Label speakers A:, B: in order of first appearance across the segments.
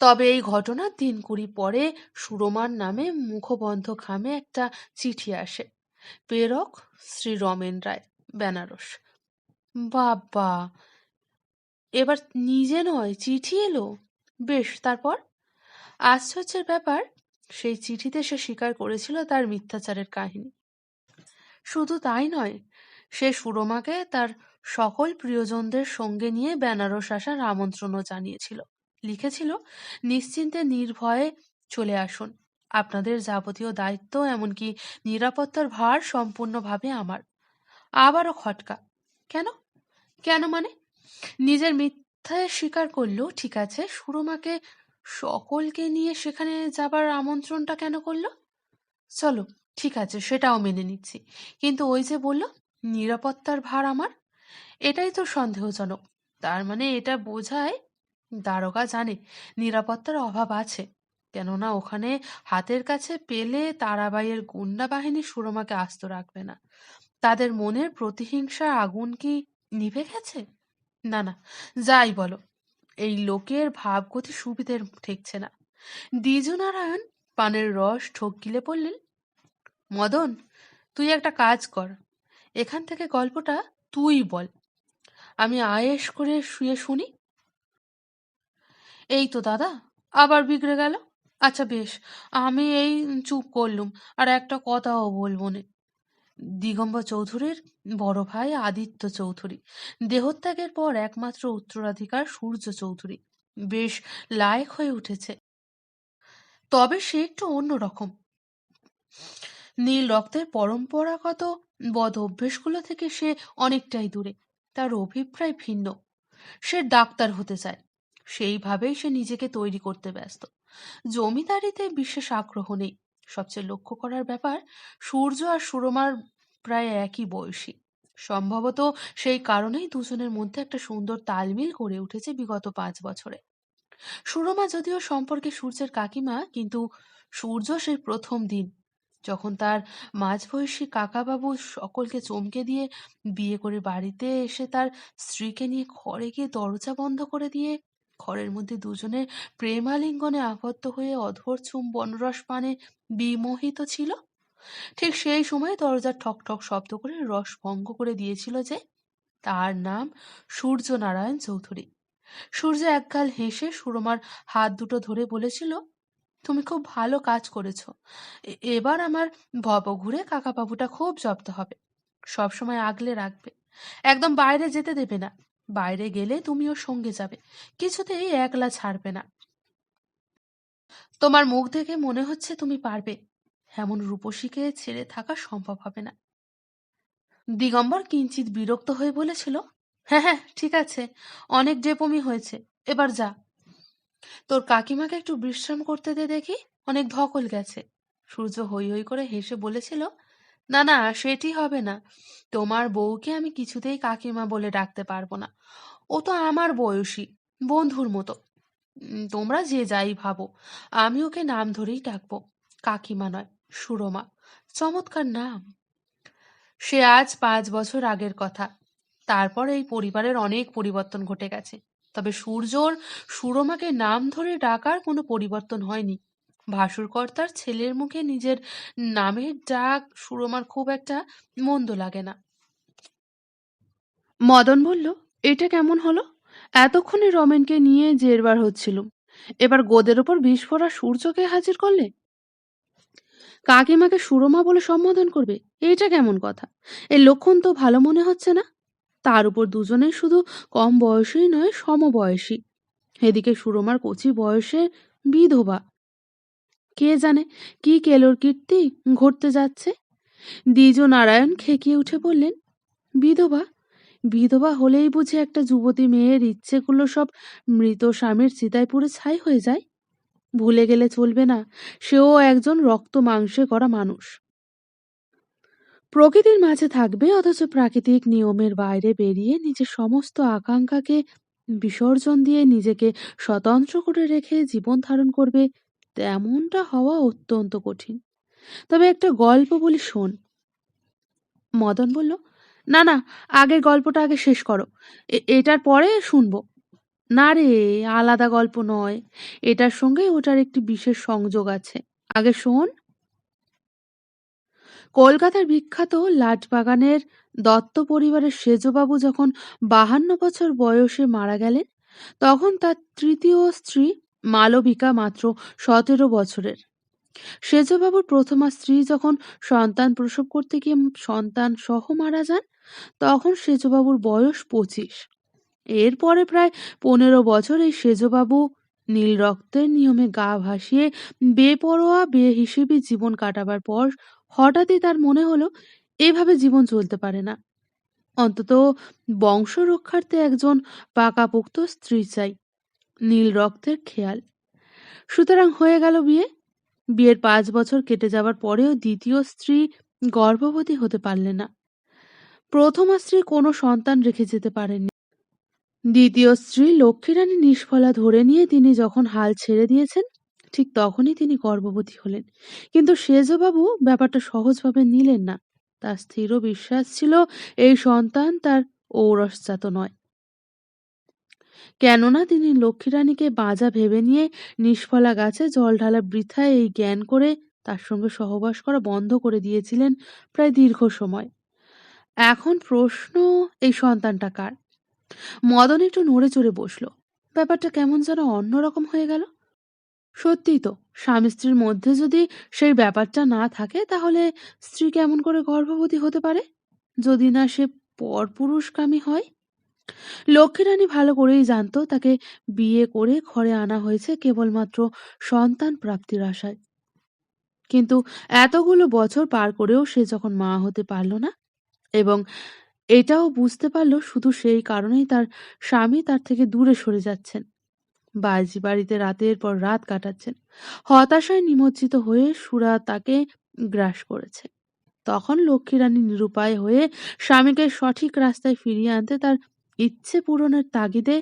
A: তবে এই ঘটনার দিন কুড়ি পরে সুরমার নামে মুখবন্ধ খামে একটা চিঠি আসে। প্রেরক শ্রী রমেন রায়, বেনারস। বাবা এবার নিজে নয়, চিঠি এলো। বেশ, তারপর? আশ্চর্যের ব্যাপার, সেই চিঠিতে সে স্বীকার করেছিল তার মিথ্যাচারের কাহিনী। শুধু তাই নয়, সে সুরমাকে তার সকল প্রিয়জনদের সঙ্গে নিয়ে বেনারস আসার আমন্ত্রণও জানিয়েছিল। লিখেছিল, নিশ্চিন্তে নির্ভয়ে চলে আসুন। আপনাদের যাবতীয় দায়িত্ব এমনকি নিরাপত্তার ভার সম্পূর্ণভাবে আমার। আবারও খটকা। কেন? কেন মানে? নিজের মিথ্যায় স্বীকার করল ঠিক আছে, সুরমাকে সকলকে নিয়ে সেখানে যাবার আমন্ত্রণটা কেন করল? চলো, ঠিক আছে, সেটাও মেনে নিচ্ছি। কিন্তু ওই যে বলল, নিরাপত্তার ভার আমার? এটাই তো সন্দেহজনক। তার মানে এটা বোঝায় দারোগা জানে, নিরাপত্তার অভাব আছে। কেননা ওখানে হাতের কাছে পেলে তারাবাইয়ের গুন্ডা বাহিনী সুরমাকে আস্ত রাখবে না। তাদের মনের প্রতিহিংসার আগুন কি নিভে গেছে? না না, যাই বলো, এই লোকের ভাবগতি সুবিধের ঠেকছে না। দ্বিজনারায়ণ পানের রস ঠোক গিলে বললেন, মদন, তুই একটা কাজ কর, এখান থেকে গল্পটা তুই বল। আমি আয়েস করে শুয়ে শুনি এই তো, দাদা। আবার বিগড়ে গেল? আচ্ছা বেশ। আমি এই চুপ করলুম। আর একটা কথাও বলব না। দিগম্বর চৌধুরীর বড় ভাই আদিত্য চৌধুরী। দেহত্যাগের পর একমাত্র উত্তরাধিকার সূর্য চৌধুরী। বেশ লায়ক হয়ে উঠেছে। তবে সে একটু অন্যরকম নীল রক্তের পরম্পরাগত বদ অভ্যেসগুলো থেকে সে অনেকটাই দূরে। তার অভিপ্রায় ভিন্ন। সে ডাক্তার হতে চায়। সেইভাবেই সে নিজেকে তৈরি করতে ব্যস্ত। জমিদারিতে বিশেষ আগ্রহ নেই। সবচেয়ে লক্ষ্য করার ব্যাপার, সূর্য আর সুরমার প্রায় একই বয়সী। সম্ভবত সেই কারণেই দুজনের মধ্যে একটা সুন্দর তালমিল গড়ে উঠেছে বিগত পাঁচ বছরে। সুরমা যদিও সম্পর্কে সূর্যের কাকিমা, কিন্তু সূর্য সেই প্রথম দিন, যখন তার মাঝবয়সী কাকাবাবু সকলকে চমকে দিয়ে বিয়ে করে বাড়িতে এসে তার স্ত্রীকে নিয়ে ঘরে গিয়ে দরজা বন্ধ করে দিয়ে ঘরের মধ্যে দুজনে প্রেমালিঙ্গনে আবদ্ধ হয়ে অধর চুম বনরস পানে বিমোহিত ছিল। ঠিক সেই সময় দরজা ঠক ঠক শব্দ করে রস ভঙ্গ করে দিয়েছিল যে, তার নাম সূর্য নারায়ণ চৌধুরী। সূর্য একগাল হেসে সুরমার হাত দুটো ধরে বলেছিল, তুমি খুব ভালো কাজ করেছ। এবার আমার ভব ঘুরে কাকাবাবুটা খুব জব্দ হবে। সবসময় আগলে রাখবে। একদম বাইরে যেতে দেবে না। বাইরে গেলে তুমিও সঙ্গে যাবে। কিছুতেই একলা ছাড়বে না। তোমার মুখ দেখে মনে হচ্ছে তুমি পারবে। এমন রূপসীকে ছেড়ে থাকা সম্ভব হবে না। দিগম্বর কিঞ্চিত বিরক্ত হয়ে বলেছিল হ্যাঁ হ্যাঁ ঠিক আছে, অনেক ডেপমি হয়েছে, এবার যা। তোর কাকিমাকে একটু বিশ্রাম করতে দে দেখি, অনেক ধকল গেছে। সূর্য হই হই করে হেসে বলেছিল না না, সেটি হবে না। তোমার বউকে আমি কিছুতেই কাকিমা বলে ডাকতে পারব না। ও তো আমার বয়সী, বন্ধুর মতো। তোমরা যে যাই ভাবো, আমি ওকে নাম ধরেই ডাকবো। কাকিমা নয়, সুরমা, চমৎকার নাম। সে আজ পাঁচ বছর আগের কথা। তারপর এই পরিবারের অনেক পরিবর্তন ঘটে গেছে। তবে সূর্যর সুরমাকে নাম ধরে ডাকার কোনো পরিবর্তন হয়নি। ভাসুরকর্তার ছেলের মুখে নিজের নামের ডাক সুরমার খুব একটা মন্দ লাগে না। মদন বলল, এটা কেমন হলো? এতক্ষণে রমেনকে নিয়ে জেরবার হচ্ছিল। এবার গোদের ওপর বিষ ফোড়া সূর্যকে হাজির করলে? কাকিমাকে সুরমা বলে সম্বোধন করবে এটা কেমন কথা? এর লক্ষণ তো ভালো মনে হচ্ছে না? তার উপর দুজনেই শুধু কম বয়সী নয়, সমবয়সী। এদিকে সুরমার কচি বয়সে বিধবা। কে জানে কি কেলোর কীর্তি ঘটতে যাচ্ছে? দ্বিজ নারায়ণ খেকিয়ে উঠে বললেন, বিধবা বিধবা হলেই বুঝে একটা যুবতী মেয়ের ইচ্ছেগুলো সব মৃত স্বামীর চিতায় পুরে ছাই হয়ে যায়? ভুলে গেলে চলবে না, সেও একজন রক্ত মাংসে করা মানুষ। প্রকৃতির মাঝে থাকবে অথচ প্রাকৃতিক নিয়মের বাইরে বেরিয়ে নিজের সমস্ত আকাঙ্ক্ষাকে বিসর্জন দিয়ে নিজেকে স্বতন্ত্র করে রেখে জীবন ধারণ করবে তেমনটা হওয়া অত্যন্ত কঠিন। তবে একটা গল্প বলি শোন। মদন বলল, না না, আগের গল্পটা আগে শেষ করো। এটার পরে শুনব। না রে, আলাদা গল্প নয়। এটার সঙ্গে ওটার একটি বিশেষ সংযোগ আছে। আগে শোন। কলকাতার বিখ্যাত লাটবাগানের দত্ত পরিবারের সেজবাবু যখন বাহান্ন বছর বয়সে মারা গেলেন, তখন তার তৃতীয় স্ত্রী মালবিকা মাত্র সতেরো বছরের। সেজবাবুর প্রথমা স্ত্রী যখন সন্তান প্রসব করতে গিয়ে সন্তান সহ মারা যান, তখন সেজবাবুর বয়স পঁচিশ। এরপরে প্রায় পনেরো বছর এই সেজবাবু নীল রক্তের নিয়মে গা ভাসিয়ে বেপরোয়া, বেহিসেবি জীবন কাটাবার পর হঠাৎই তার মনে হলো, এভাবে জীবন চলতে পারে না। অন্তত বংশ রক্ষার্থে একজন পাকাপোক্ত স্ত্রী চাই। নীল রক্তের খেয়াল। সুতরাং হয়ে গেল বিয়ে। বিয়ের পাঁচ বছর কেটে যাওয়ার পরেও দ্বিতীয় স্ত্রী গর্ভবতী হতে পারলেন না। প্রথম স্ত্রী কোনো সন্তান রেখে যেতে পারেননি। দ্বিতীয় স্ত্রী লক্ষ্মীরানী নিষ্ফলা ধরে নিয়ে তিনি যখন হাল ছেড়ে দিয়েছেন, ঠিক তখনই তিনি গর্ভবতী হলেন। কিন্তু সেজবাবু ব্যাপারটা সহজভাবে নিলেন না। তার স্থির বিশ্বাস ছিল, এই সন্তান তার ঔরসজাত নয়। কেননা তিনি লক্ষ্মীরানীকে বাজা ভেবে নিয়ে নিষ্ফলা গাছে জল ঢালা বৃথায় এই জ্ঞান করে তার সঙ্গে সহবাস করা বন্ধ করে দিয়েছিলেন প্রায় দীর্ঘ সময়। এখন প্রশ্ন, এই সন্তানটা কার? মদন একটু নড়ে চড়ে বসল। ব্যাপারটা কেমন যেন অন্যরকম হয়ে গেল। সত্যিই তো, স্বামী স্ত্রীর মধ্যে যদি সেই ব্যাপারটা না থাকে, তাহলে স্ত্রী কেমন করে গর্ভবতী হতে পারে? যদি না সে পরপুরুষকামী হয়? লক্ষ্মীরানী ভালো করেই জানতো তাকে বিয়ে করে ঘরে আনা হয়েছে কেবলমাত্র সন্তান প্রাপ্তির আশায়। কিন্তু এতগুলো বছর পার করেও সে যখন মা হতে পারল না এবং এটাও বুঝতে পারল শুধু সেই কারণেই তার স্বামী তার থেকে দূরে সরে যাচ্ছেন। বাজি বাড়িতে রাতের পর রাত কাটাচ্ছেন। হতাশায় নিমজ্জিত হয়ে সুরা তাকে গ্রাস করেছে। তখন লক্ষ্মীরানী নিরুপায় হয়ে স্বামীকে সঠিক রাস্তায় ফিরিয়ে আনতে তার ইচ্ছে পূরণের তাগিদে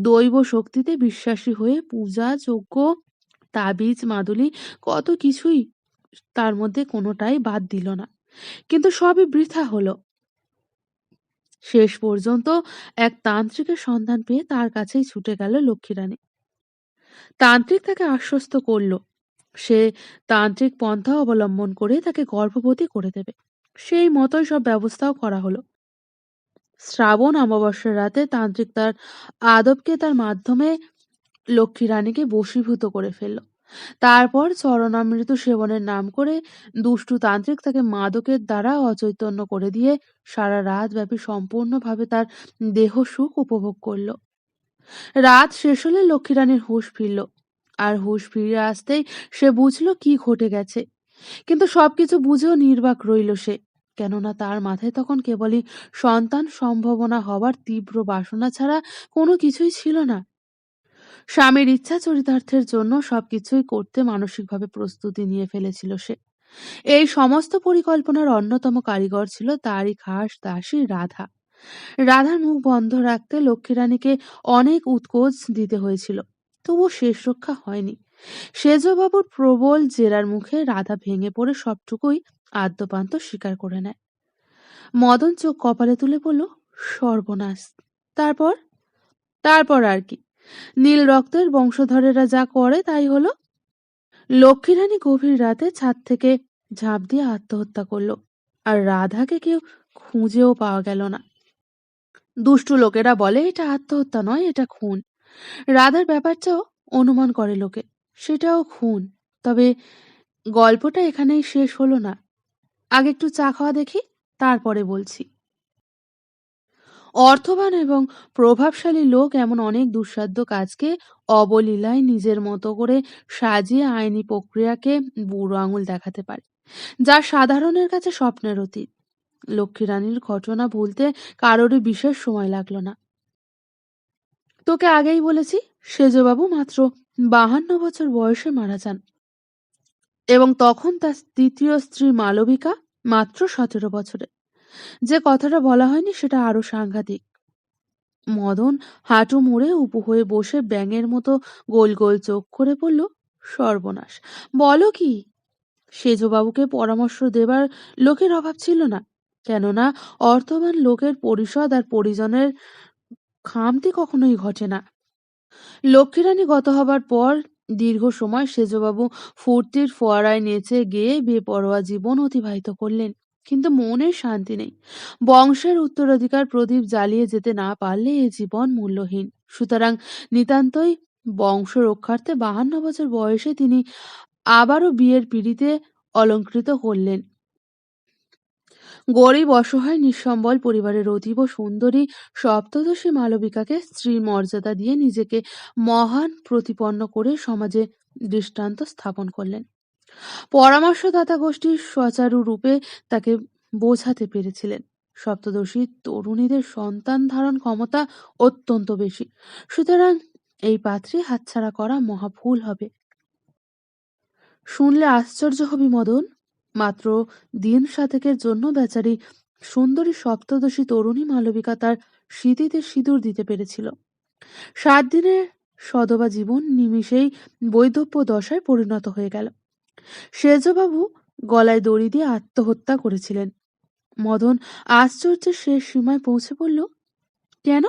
A: দৈব শক্তিতে বিশ্বাসী হয়ে পূজা, যজ্ঞ, তাবিজ, মাদুলি কত কিছুই তার মধ্যে কোনোটাই বাদ দিল না। কিন্তু সবই বৃথা হলো। শেষ পর্যন্ত এক তান্ত্রিকের সন্ধান পেয়ে তার কাছেই ছুটে গেল লক্ষ্মীরানী। তান্ত্রিক তাকে আশ্বস্ত করল। সে তান্ত্রিক পন্থা অবলম্বন করে তাকে গর্ভবতী করে দেবে। সেই মতোই সব ব্যবস্থাও করা হলো। শ্রাবণ অমাবস্যার রাতে তান্ত্রিক তার আদবকে তার মাধ্যমে লক্ষ্মী রানীকে বশীভূত করে ফেলল। তারপর চরণামৃত সেবনের নাম করে দুষ্টু তান্ত্রিক তাকে মাদকের দ্বারা অচৈতন্য করে দিয়ে সারা রাত ব্যাপী সম্পূর্ণভাবে তার দেহ সুখ উপভোগ করল। রাত শেষ হলে লক্ষ্মীরানীর হুঁশ ফিরল আর হুঁশ ফিরে আসতেই সে বুঝল কি ঘটে গেছে। কিন্তু সবকিছু বুঝেও নির্বাক রইল সে। কেননা তার মাথায় তখন কেবলই সন্তান সম্ভাবনা হবার তীব্র বাসনা ছাড়া কোনো কিছুই ছিল না। স্বামীর ইচ্ছা চরিতার্থের জন্য সবকিছুই করতে মানসিকভাবে প্রস্তুতি নিয়ে ফেলেছিল সে। এই সমস্ত পরিকল্পনার অন্যতম কারিগর ছিল তারই খাস দাসী রাধা। রাধার মুখ বন্ধ রাখতে লক্ষ্মীরানীকে অনেক উৎকোচ দিতে হয়েছিল, তবুও শেষ রক্ষা হয়নি। সেজবাবুর প্রবল জেরার মুখে রাধা ভেঙে পড়ে সবটুকুই আদ্যপান্ত স্বীকার করে নেয়। মদন চোখ কপালে তুলে বলল, সর্বনাশ। তারপর? তারপর আর কি। নীল রক্তের বংশধরেরা যা করে তাই হলো। লক্ষ্মীরানী গভীর রাতে ছাদ থেকে ঝাঁপ দিয়ে আত্মহত্যা করল, আর রাধাকে কেউ খুঁজেও পাওয়া গেল না। দুষ্টু লোকেরা বলে, এটা আত্মহত্যা নয়, এটা খুন। রাধার ব্যাপারটাও অনুমান করে লোকে, সেটাও খুন। তবে গল্পটা এখানেই শেষ হলো না। আগে একটু চা খাওয়া দেখি, তারপরে বলছি। অর্থবান এবং প্রভাবশালী লোক এমন অনেক দুঃসাধ্য কাজকে অবলীলায় নিজের মতো করে সাজিয়ে আইনি প্রক্রিয়াকে বুড়ো আঙুল দেখাতে পারে, যা সাধারণের কাছে স্বপ্নের অতীত। লক্ষ্মীরানীর ঘটনা ভুলতে কারোরই বিশেষ সময় লাগল না। তোকে আগেই বলেছি, সেজবাবু মাত্র বাহান্ন বছর বয়সে মারা যান। এবং তখন তার দ্বিতীয় স্ত্রী মালবিকা মাত্র সতেরো বছরে। যে কথাটা বলা হয়নি সেটা আরও সাংঘাতিক। মদন হাঁটু মুড়ে উপ হয়ে বসে ব্যাঙের মতো গোল গোল চোখ করে পড়ল সর্বনাশ। বলো কি? সেজবাবুকে পরামর্শ দেবার লোকের অভাব ছিল না। কেননা অর্থবান লোকের পরিষদ আর পরিজনের খামতি কখনোই ঘটে না। লক্ষ্মীরানী গত হবার পর দীর্ঘ সময় সেজবাবু ফুর্তির ফোয়ারায় নেচে গিয়ে বেপরোয়া জীবন অতিবাহিত করলেন। কিন্তু মনের শান্তি নেই। বংশের উত্তরাধিকার প্রদীপ জ্বালিয়ে যেতে না পারলে এ জীবন মূল্যহীন। সুতরাং নিতান্তই বংশ রক্ষার্থে বাহান্ন বছর বয়সে তিনি আবারও বিয়ের পিড়িতে অলঙ্কৃত করলেন গরিব, অসহায়, নিঃসম্বল পরিবারের অতীব সুন্দরী সপ্তদশী মালবিকাকে স্ত্রীর মর্যাদা দিয়ে নিজেকে মহান প্রতিপন্ন করে সমাজে দৃষ্টান্ত স্থাপন করলেন। পরামর্শদাতা গোষ্ঠীর সচারু রূপে তাকে বোঝাতে পেরেছিলেন। সপ্তদশী তরুণীদের সন্তান ধারণ ক্ষমতা অত্যন্ত বেশি। সুতরাং এই পাত্রে হাতছাড়া করা মহা ভুল হবে। শুনলে আশ্চর্য হবি মদন। মাত্র দিন সাতেকের জন্য বেচারি সুন্দরী সপ্তদশী তরুণী মালবিকা তার স্মৃতিতে সিঁদুর দিতে পেরেছিল। সাত দিনের সদবা জীবন নিমিষেই বৈধব্য দশায় পরিণত হয়ে গেল। সেজবাবু গলায় দড়ি দিয়ে আত্মহত্যা করেছিলেন। মদন আশ্চর্যের শেষ সীমায় পৌঁছে বলল কেন?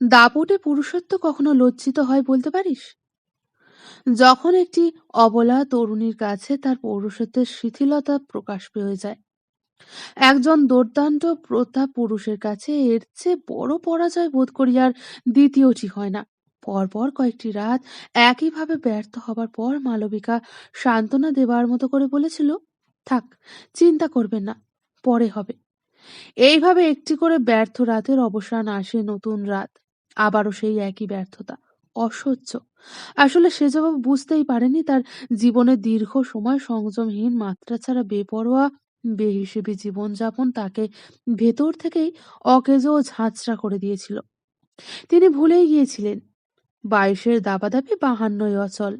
A: দাপটে পুরুষত্ব কখনো লজ্জিত হয় বলতে পারিস? যখন একটি অবলা তরুণীর কাছে তার পৌরুষত্বের শিথিলতা প্রকাশ পেয়ে যায়। একজন দুর্দান্ত প্রতাপ পুরুষের কাছে এর চেয়ে বড় পরাজয় বোধ করি আর দ্বিতীয়টি হয় না। পরপর কয়েকটি রাত একইভাবে ব্যর্থ হবার পর মালবিকা সান্ত্বনা দেবার মতো করে বলেছিল, থাক, চিন্তা করবেন না, পরে হবে। এইভাবে একটি করে ব্যর্থ রাতের অবসান আসে নতুন রাত, আবারও সেই একই ব্যর্থতা। অসহ্য। আসলে সে জবাব বুঝতেই পারেনি তার জীবনের দীর্ঘ সময় সংযমহীন, মাত্রা ছাড়া বেপরোয়া, বেহিসেবি জীবনযাপন তাকে ভেতর থেকেই অকেজো ও ঝাঁচড়া করে দিয়েছিল। তিনি ভুলেই গিয়েছিলেন। বাইশের দাবাদাবি বাহান্নই অচল।